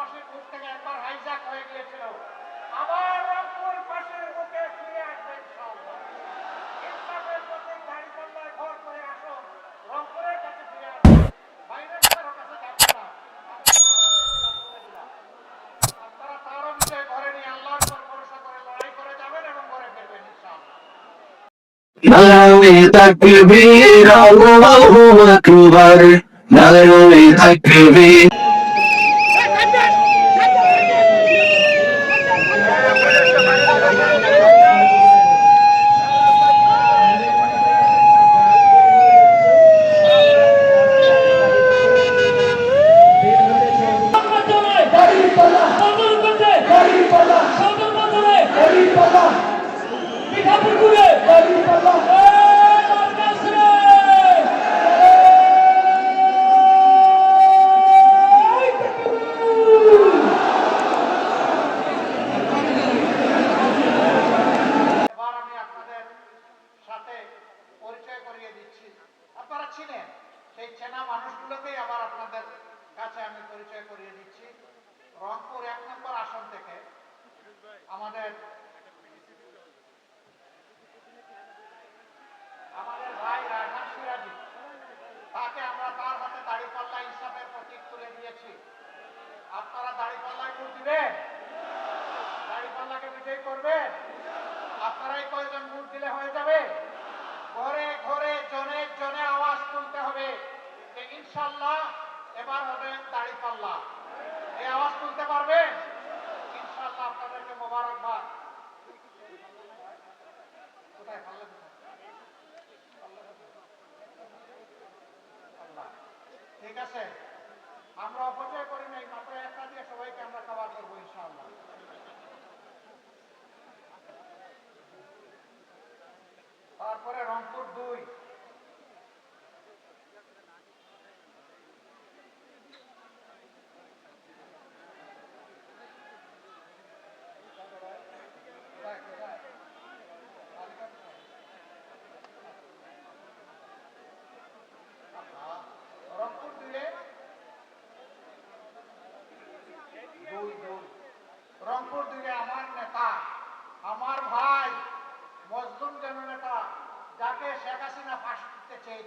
রংপুর থেকে একবার হাইজ্যাক হয়ে গিয়েছিল। আবার রংপুর পাশের ফিরে তাকবীর আল্লাহু আকবার। তাকবীর এবার আমি আপনাদের সাথে পরিচয় করিয়ে দিচ্ছি আপনারা চিনেন সেই চেনা মানুষগুলোকেই আবার আপনাদের কাছে আমি পরিচয় করিয়ে দিচ্ছি। রংপুর এক নম্বর আসন থেকে আমাদের আমাদের ভাই রাজহান সিরাজি তাকে আমরা তার হাতে দাড়িপাল্লা ইনসাফের প্রতীক তুলে দিয়েছি আপনারা দাড়িপাল্লায় ভোট আওয়াজ তুলতে হবে ইনশাল্লাহ এবার হবে দাড়িপাল্লা। এই আওয়াজ তুলতে পারবেন? ইনশাল্লাহ আপনাদেরকে মোবারকবাদ কোথায়? পাল্লা কোথায়? আল্লাহ। ঠিক আছে আমরা অপচয় করি নাই মাত্র একটা দিয়ে সবাইকে আমরা খাবার করব ইনশাআল্লাহ তারপরে রংপুর দুই কোথায়, কোথায়? তালিকা কোথায়? আহা, রংপুর দুইয়ে দুই দুই রংপুর দুইয়ে আমার নেতা আমার ভাই মজলুম যেন নেতা যাকে শেখ হাসিনা ফাঁসি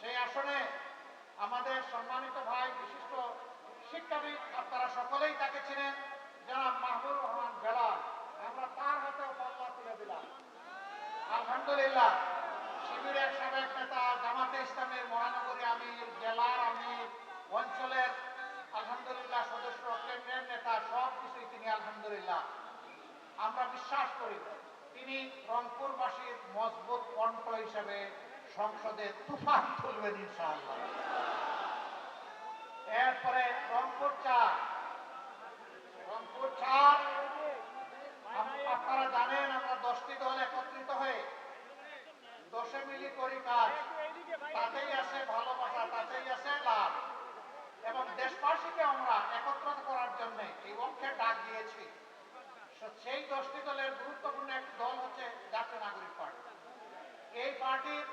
সেই আসনে আমাদের সম্মানিত ভাই, বিশিষ্ট শিক্ষাবিদ, আপনারা সকলেই তাকে চিনেন, জনাব মাহবুব রহমান বেলাল। আমরা তার হাতেও পাল্লা তুলে দিলাম। আলহামদুলিল্লাহ, শিবিরের সাবেক নেতা জামাতে ইসলামের মহানগরী আমির, জেলার আমির, অঞ্চলের আলহামদুলিল্লাহ সদস্য, কেন্দ্রের নেতা, সব কিছুই তিনি আলহামদুলিল্লাহ। আমরা বিশ্বাস করি, তিনি রংপুরবাসীর মজবুত কণ্ঠ হিসেবে সংসদে তুফান তুলবেন এরপরে রংপুর চার রংপুর চার আপনারা জানেন আমরা দশটি দল একত্রিত হয়ে দশে মিলি করি কাজ। তাতেই আছে ভালোবাসা, তাতেই আছে লাভ। এবং দেশবাসীকে আমরা একত্রিত করার জন্য এই অঙ্কের ডাক দিয়েছি। সেই দশটি দলের গুরুত্বপূর্ণ একটি দল হচ্ছে জাতীয় নাগরিক পার্টি। এই পার্টির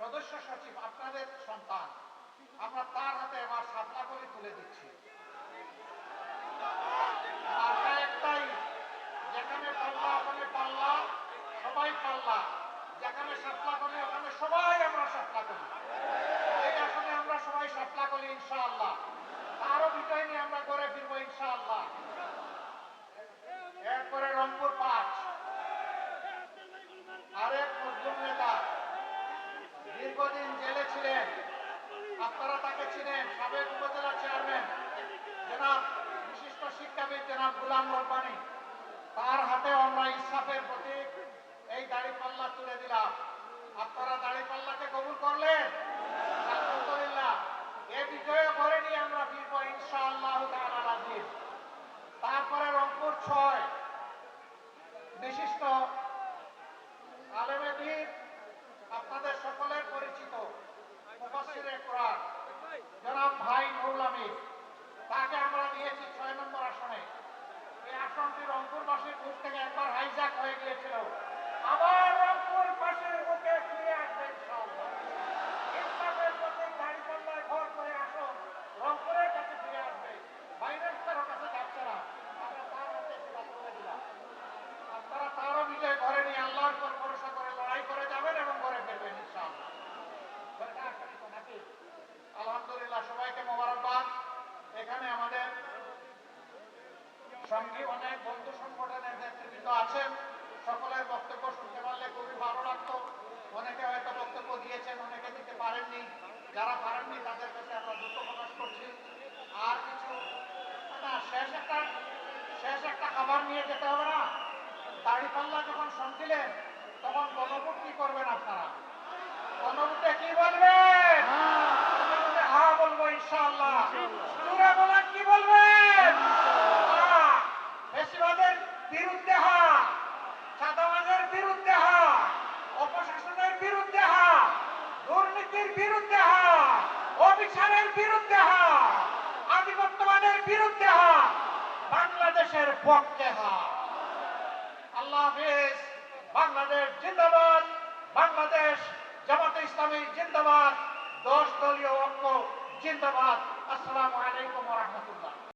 সদস্য সচিব আপনাদের সন্তান। আমরা তার হাতে আমার সাতলা করে তুলে দিচ্ছি। একটাই, যেখানে পাল্লা সবাই পাল্লা। যেখানে সাতলা করে ওখানে সবাই আমরা সাপলা করি এই আসনে আমরা সবাই সাপলা করি ইনশাআল্লাহ তারও বিষয় নিয়ে আমরা করে ফিরবো ইনশাআল্লাহ এরপরে রংপুর পাঁচ আরেক মুসলিম নেতা দীর্ঘদিন জেলে ছিলেন আপনারা তাকে চিনেন, সাবেক উপজেলা চেয়ারম্যান, জনাব, বিশিষ্ট শিক্ষাবিদ জনাব গুলাম রব্বানি। তার হাতে আমরা ইসাফের প্রতীক, এই দাড়ি পাল্লা তুলে দিলাম। আপনারা দাড়ি পাল্লাকে কবুল করলেন? আলহামদুলিল্লাহ। এ বিজয় করে নিয়ে আমরা ফিরবো ইনশাআল্লাহ তাআলা। রংপুর বাসের কোর্ট থেকে একবার হাইজ্যাক হয়ে গিয়েছিল আবার রংপুর বাসের সঙ্গে অনেক বন্ধু সংগঠনের নেতৃবৃন্দ আছেন। সকলের বক্তব্য শুনতে পারলে খুবই ভালো লাগতো। অনেকে হয়তো বক্তব্য দিয়েছেন অনেকে দিতে পারেননি। যারা পারেননি তাদের কাছে আমরা দুঃখ প্রকাশ করছি। আর কিছু না শেষ একটা শেষ একটা খাবার নিয়ে যেতে হবে না। দাড়িপাল্লা যখন শুনছিলেন তখন গণভোট কি করবেন আপনারা? গণভোটে কি বলবেন? গণভোটে হ্যাঁ বলব ইনশাআল্লাহ। কি বলবেন? হ্যাঁ। বেশিরভাগের বিরুদ্ধে হ্যাঁ। চাঁদাবাজের বিরুদ্ধে হ্যাঁ। অপশাসনের বিরুদ্ধে হ্যাঁ। দুর্নীতির বিরুদ্ধে হ্যাঁ। অবিচারের বিরুদ্ধে হ্যাঁ। আধিপত্যবাদের বিরুদ্ধে হ্যাঁ। বাংলাদেশের পক্ষে হ্যাঁ। আল্লাহ হাফিজ। বাংলাদেশ জিন্দাবাদ। বাংলাদেশ জামাতে ইসলামী জিন্দাবাদ। দশ দলীয় ঐক্য জিন্দাবাদ। আসসালামু আলাইকুম